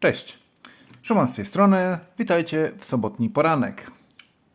Cześć, Szymon z tej strony. Witajcie w sobotni poranek.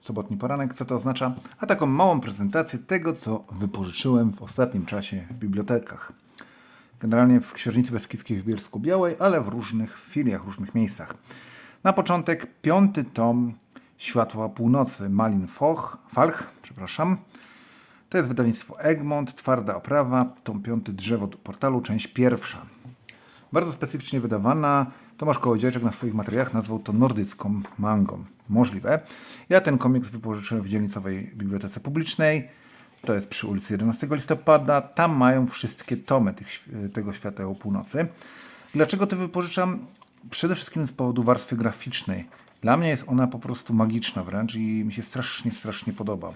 Sobotni poranek, co to oznacza? A taką małą prezentację tego, co wypożyczyłem w ostatnim czasie w bibliotekach. Generalnie w Książnicy Beskidzkiej w Bielsku Białej, ale w różnych filiach, różnych miejscach. Na początek piąty tom Światła Północy Malin Foch, Falch, przepraszam. To jest wydawnictwo Egmont, twarda oprawa, tom piąty Drzewo do portalu, część pierwsza. Bardzo specyficznie wydawana. Tomasz Kołodziejczak na swoich materiałach nazwał to nordycką mangą. Możliwe. Ja ten komiks wypożyczyłem w dzielnicowej bibliotece publicznej. To jest przy ulicy 11 listopada. Tam mają wszystkie tomy tych, tego Świateł Północy. Dlaczego to wypożyczam? Przede wszystkim z powodu warstwy graficznej. Dla mnie jest ona po prostu magiczna wręcz i mi się strasznie, strasznie podoba.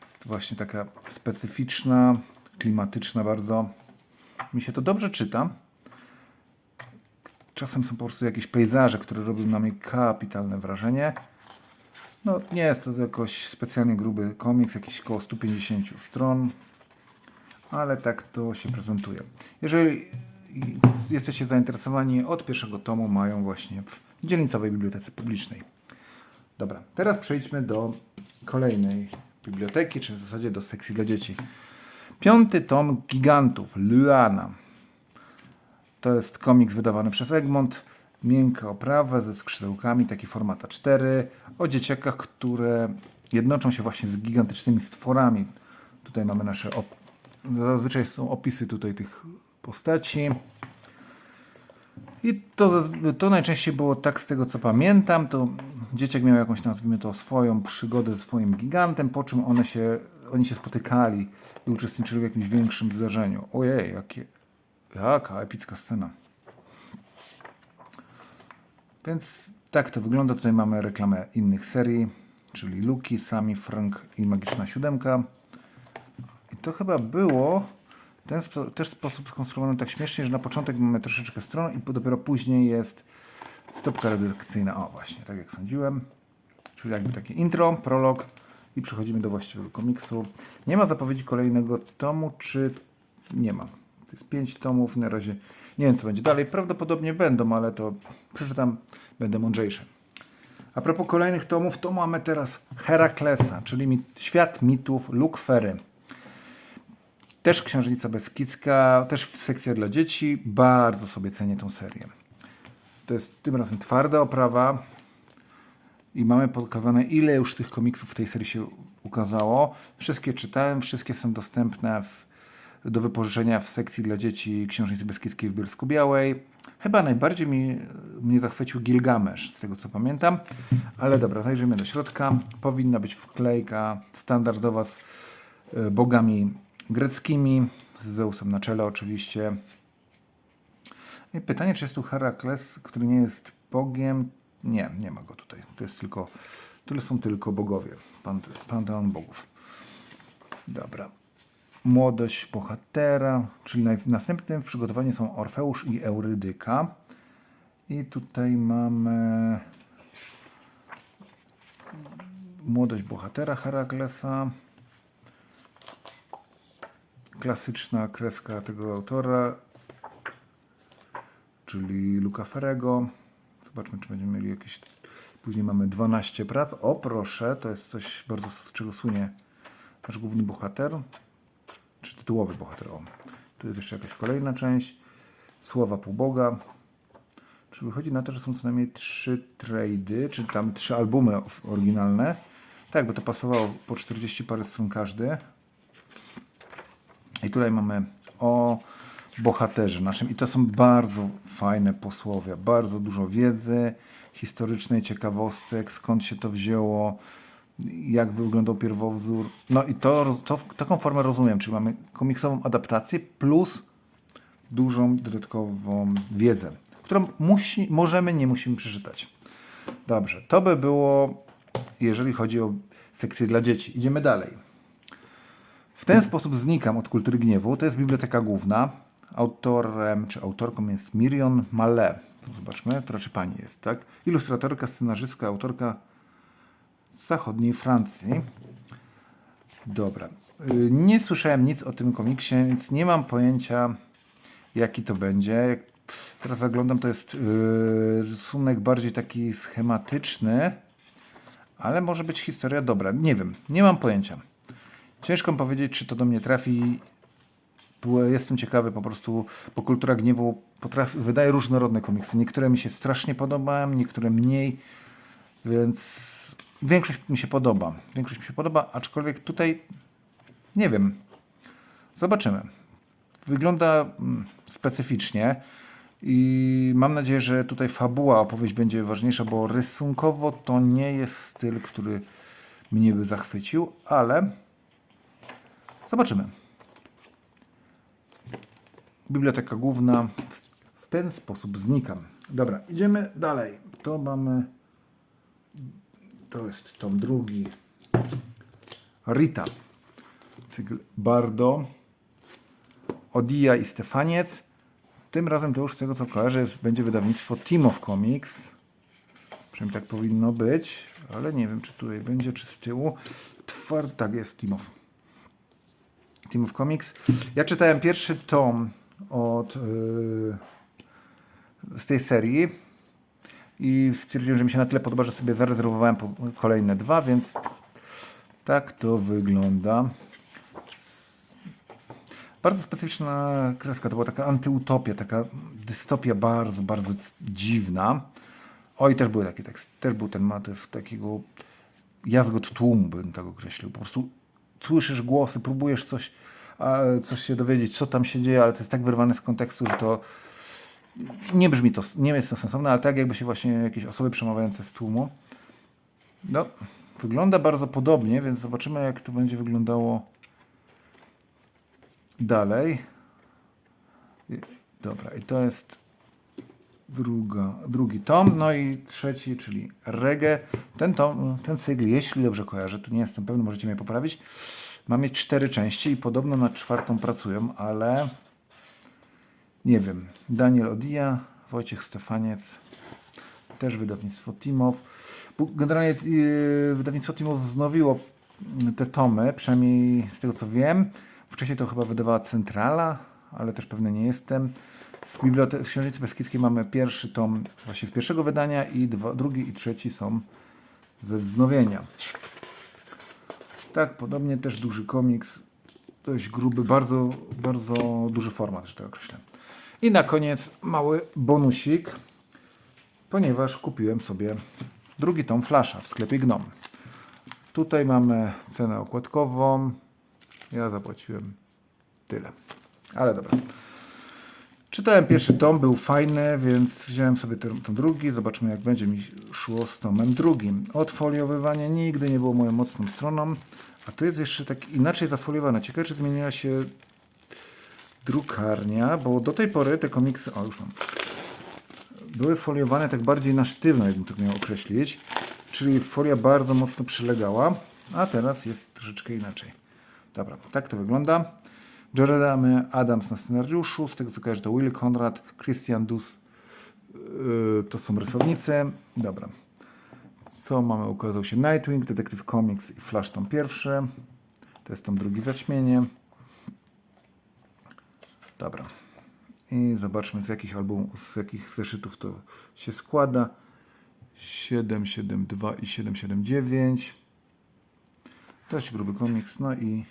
Jest właśnie taka specyficzna, klimatyczna bardzo. Mi się to dobrze czyta. Czasem są po prostu jakieś pejzaże, które robią na mnie kapitalne wrażenie. No, nie jest to jakoś specjalnie gruby komiks, jakieś około 150 stron, ale tak to się prezentuje. Jeżeli jesteście zainteresowani, od pierwszego tomu mają właśnie w dzielnicowej bibliotece publicznej. Dobra, teraz przejdźmy do kolejnej biblioteki, czy w zasadzie do sekcji dla dzieci. Piąty tom Gigantów, Luana. To jest komiks wydawany przez Egmont. Miękka oprawa ze skrzydełkami, taki format A4, o dzieciakach, które jednoczą się właśnie z gigantycznymi stworami. Tutaj mamy nasze, zazwyczaj są opisy tutaj tych postaci. I to, to najczęściej było tak z tego co pamiętam, to dzieciak miał jakąś, nazwijmy to, swoją przygodę ze swoim gigantem, po czym one się, oni się spotykali i uczestniczyli w jakimś większym zdarzeniu. Ojej, jakie, jaka epicka scena. Więc tak to wygląda. Tutaj mamy reklamę innych serii, czyli Luki, Sami, Frank i Magiczna Siódemka. I to chyba było ten spo, też sposób skonstruowany tak śmiesznie, że na początek mamy troszeczkę stron i dopiero później jest stopka redakcyjna. O właśnie, tak jak sądziłem. Czyli jakby takie intro, prolog i przechodzimy do właściwego komiksu. Nie ma zapowiedzi kolejnego tomu, czy nie ma. Jest pięć tomów, na razie nie wiem co będzie dalej. Prawdopodobnie będą, ale to przeczytam, będę mądrzejszy. A propos kolejnych tomów, to mamy teraz Heraklesa, czyli mit, świat mitów Luke Ferry. Też Księżnica Beskidzka, też sekcja dla dzieci. Bardzo sobie cenię tą serię. To jest tym razem twarda oprawa i mamy pokazane ile już tych komiksów w tej serii się ukazało. Wszystkie czytałem, wszystkie są dostępne w, do wypożyczenia w sekcji dla dzieci Księżnicy Beskidzkiej w Bielsku Białej. Chyba najbardziej mi, mnie zachwycił Gilgamesz, z tego co pamiętam. Ale dobra, zajrzyjmy do środka. Powinna być wklejka standardowa z y, bogami greckimi, z Zeusem na czele oczywiście. I pytanie, czy jest tu Herakles, który nie jest bogiem? Nie, nie ma go tutaj. To jest tylko, tyle są tylko bogowie. Pante- Panteon bogów. Dobra. Młodość bohatera, czyli w następnym w przygotowaniu są Orfeusz i Eurydyka. I tutaj mamy młodość bohatera Heraklesa. Klasyczna kreska tego autora, czyli Luca Ferrego. Zobaczmy, czy będziemy mieli jakieś. Później mamy 12 prac. O proszę, to jest coś bardzo z czego słynie nasz główny bohater, tytułowy bohater. O, tu jest jeszcze jakaś kolejna część. Słowa półboga. Czy wychodzi na to, że są co najmniej trzy trady, czy tam trzy albumy oryginalne. Tak, bo to pasowało po 40 parę stron każdy. I tutaj mamy o bohaterze naszym. I to są bardzo fajne posłowie. Bardzo dużo wiedzy historycznej, ciekawostek, skąd się to wzięło, jak wyglądał pierwowzór. No i to, to taką formę rozumiem, czyli mamy komiksową adaptację plus dużą dodatkową wiedzę, którą musi, możemy, nie musimy przeczytać. Dobrze, to by było, jeżeli chodzi o sekcję dla dzieci. Idziemy dalej. W ten sposób znikam od kultury gniewu. To jest biblioteka główna. Autorem czy autorką jest Mirion Mallet. Zobaczmy, to raczej pani jest, tak? Ilustratorka, scenarzystka, autorka zachodniej Francji. Dobra. Y, Nie słyszałem nic o tym komiksie, więc nie mam pojęcia, jaki to będzie. teraz zaglądam, to jest yy, rysunek bardziej taki schematyczny, ale może być historia dobra. Nie wiem, nie mam pojęcia. Ciężko mi powiedzieć, czy to do mnie trafi. Jestem ciekawy po prostu, bo Kultura Gniewu potrafi, wydaje różnorodne komiksy. Niektóre mi się strasznie podobają, niektóre mniej, więc większość mi się podoba. Większość mi się podoba, aczkolwiek tutaj nie wiem. Zobaczymy. Wygląda mm, specyficznie i mam nadzieję, że tutaj fabuła, opowieść będzie ważniejsza, bo rysunkowo to nie jest styl, który mnie by zachwycił, ale zobaczymy. Biblioteka główna. W ten sposób znikam. Dobra, idziemy dalej. To mamy. To jest tom drugi. Rita. Cykl Bardo. Odia i Stefaniec. Tym razem to już z tego co kojarzę jest, będzie wydawnictwo Team of Comics. Przynajmniej tak powinno być, ale nie wiem czy tutaj będzie, czy z tyłu. Twar... Tak jest Team of. Team of Comics. Ja czytałem pierwszy tom od yy, z tej serii i stwierdziłem, że mi się na tyle podoba, że sobie zarezerwowałem kolejne dwa, więc tak to wygląda. Bardzo specyficzna kreska, to była taka antyutopia, taka dystopia bardzo, bardzo dziwna. O i też były takie teksty, też był ten motyw takiego jazgot tłumu, bym tak określił. Po prostu słyszysz głosy, próbujesz coś, coś się dowiedzieć, co tam się dzieje, ale to jest tak wyrwane z kontekstu, że to nie brzmi to, nie jest to sensowne, ale tak jakby się właśnie jakieś osoby przemawiające z tłumu. No, wygląda bardzo podobnie, więc zobaczymy jak to będzie wyglądało dalej. Dobra, i to jest druga, drugi tom, no i trzeci, czyli reggae. Ten tom, ten cykl, jeśli dobrze kojarzę, tu nie jestem pewny, możecie mnie poprawić, ma mieć cztery części i podobno nad czwartą pracują, ale nie wiem. Daniel Odia, Wojciech Stefaniec, też wydawnictwo Timow. Generalnie yy, wydawnictwo Timow wznowiło mm, te tomy, przynajmniej z tego co wiem. Wcześniej to chyba wydawała Centrala, ale też pewny nie jestem. W Bibliotece Książnicy Beskidzkiej mamy pierwszy tom właśnie z pierwszego wydania i dwa, drugi i trzeci są ze wznowienia. Tak, podobnie też duży komiks, dość gruby, bardzo, bardzo duży format, że tak określę. I na koniec mały bonusik, ponieważ kupiłem sobie drugi tom Flasha w sklepie Gnom. Tutaj mamy cenę okładkową. Ja zapłaciłem tyle. Ale dobra. Czytałem pierwszy tom, był fajny, więc wziąłem sobie ten, ten drugi. Zobaczmy, jak będzie mi szło z tomem drugim. Odfoliowywanie nigdy nie było moją mocną stroną. A tu jest jeszcze tak inaczej zafoliowane. Ciekawe, czy zmieniła się drukarnia, bo do tej pory te komiksy. O, już mam. Były foliowane tak bardziej na sztywno, jakbym to miał określić. Czyli folia bardzo mocno przylegała, a teraz jest troszeczkę inaczej. Dobra, tak to wygląda. Jeremy Adams na scenariuszu, z tego co kojarzę to Will Conrad, Christian Dus yy, to są rysownicy. Dobra. Co mamy? Ukazał się Nightwing, Detective Comics i Flash tom pierwszy. To jest tom drugi zaćmienie. Dobra. I zobaczmy z jakich albumów, z jakich zeszytów to się składa. 772 i 779. Dość gruby komiks, no i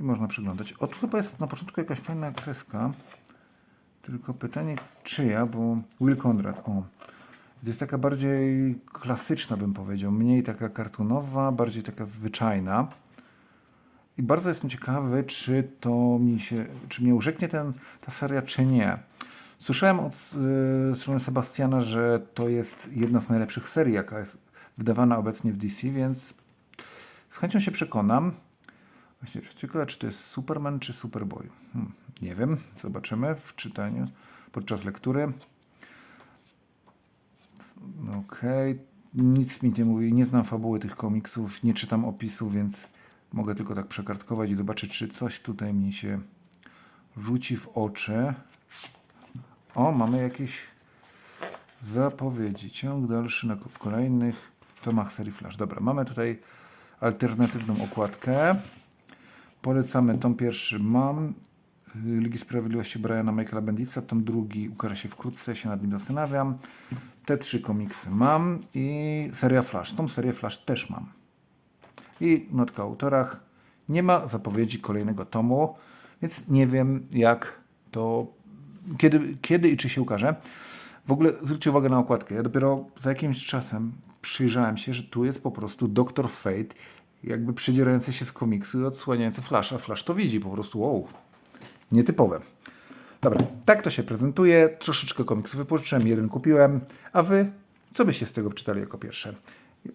i można przeglądać. O, tu chyba jest na początku jakaś fajna kreska. Tylko pytanie czyja, bo Will Conrad, o. Jest taka bardziej klasyczna, bym powiedział. Mniej taka kartonowa, bardziej taka zwyczajna. I bardzo jestem ciekawy, czy to mi się, czy mnie urzeknie ten, ta seria, czy nie. Słyszałem od y, strony Sebastiana, że to jest jedna z najlepszych serii, jaka jest wydawana obecnie w DC, więc z chęcią się przekonam. Właśnie, ciekawe, czy to jest Superman, czy Superboy. Hmm, nie wiem, zobaczymy w czytaniu podczas lektury. Okej, nic mi nie mówi, nie znam fabuły tych komiksów, nie czytam opisów, więc mogę tylko tak przekartkować i zobaczyć, czy coś tutaj mi się rzuci w oczy. O, mamy jakieś zapowiedzi. Ciąg dalszy na, w kolejnych tomach serii Flash. Dobra, mamy tutaj alternatywną okładkę. Polecamy tom pierwszy mam. Ligi Sprawiedliwości Briana Michaela Bendisa. Tom drugi ukaże się wkrótce, się nad nim zastanawiam. Te trzy komiksy mam i seria Flash. Tą serię Flash też mam. I notka o autorach. Nie ma zapowiedzi kolejnego tomu, więc nie wiem jak to, kiedy, kiedy i czy się ukaże. W ogóle zwróćcie uwagę na okładkę. Ja dopiero za jakimś czasem przyjrzałem się, że tu jest po prostu Dr. Fate, jakby przedzierający się z komiksu i odsłaniający Flasha. Flash to widzi po prostu, wow, nietypowe. Dobra, tak to się prezentuje. Troszeczkę komiksów wypożyczyłem, jeden kupiłem. A wy, co byście z tego czytali jako pierwsze?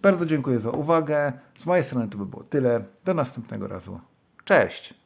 Bardzo dziękuję za uwagę. Z mojej strony to by było tyle. Do następnego razu. Cześć!